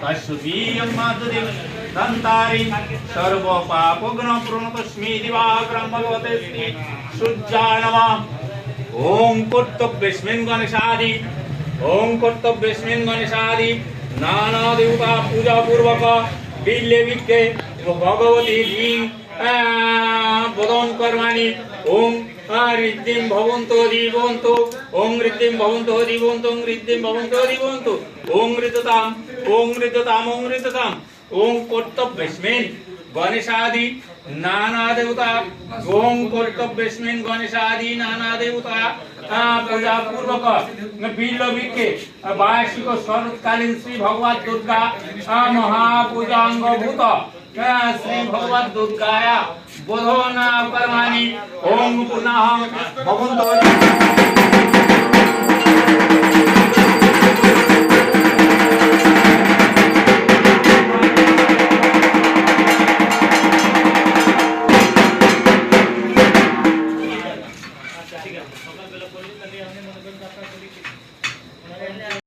তস্মিয়ম মাধুরীম দন্তারি সর্ব পাপগ্ন প্রণতস্মি দিবাগ্রম ভগবতে শ্রী সূর্যায় নমঃ ওম কর্তব্যেস্মিন গণেশাদি ওম কর্তব্যেস্মিন গণেশাদি নানা দেবতা পূজা পূর্বক বিল্লে বিদ্যে ভগবতী ভীম বদন কর্মাণি ওম ঋদ্ধিম ভবন্ত জীবন্ত ওং ঋদ্ধিম ভবন্ত জীবন্ত ওং ঋদ্ধিম ভবন্ত জীবন্ত ওং ঋততাম ওং ঋততাম ওং ঋততাম ওং কর্তব্যস্মিন গণেশাদি নানা দেবতা ওং কর্তব্যস্মিন গণেশাদি নানা দেবতা পূজা পূর্বক বিল্ল বিক্ষে বার্ষিক শরৎকালীন শ্রী ভগবত দুর্গা মহাপূজাঙ্গভূত শ্রী ভগবত দুর্গায়া বোধনা কর্মাণি ওম পুনঃ ভবন্ত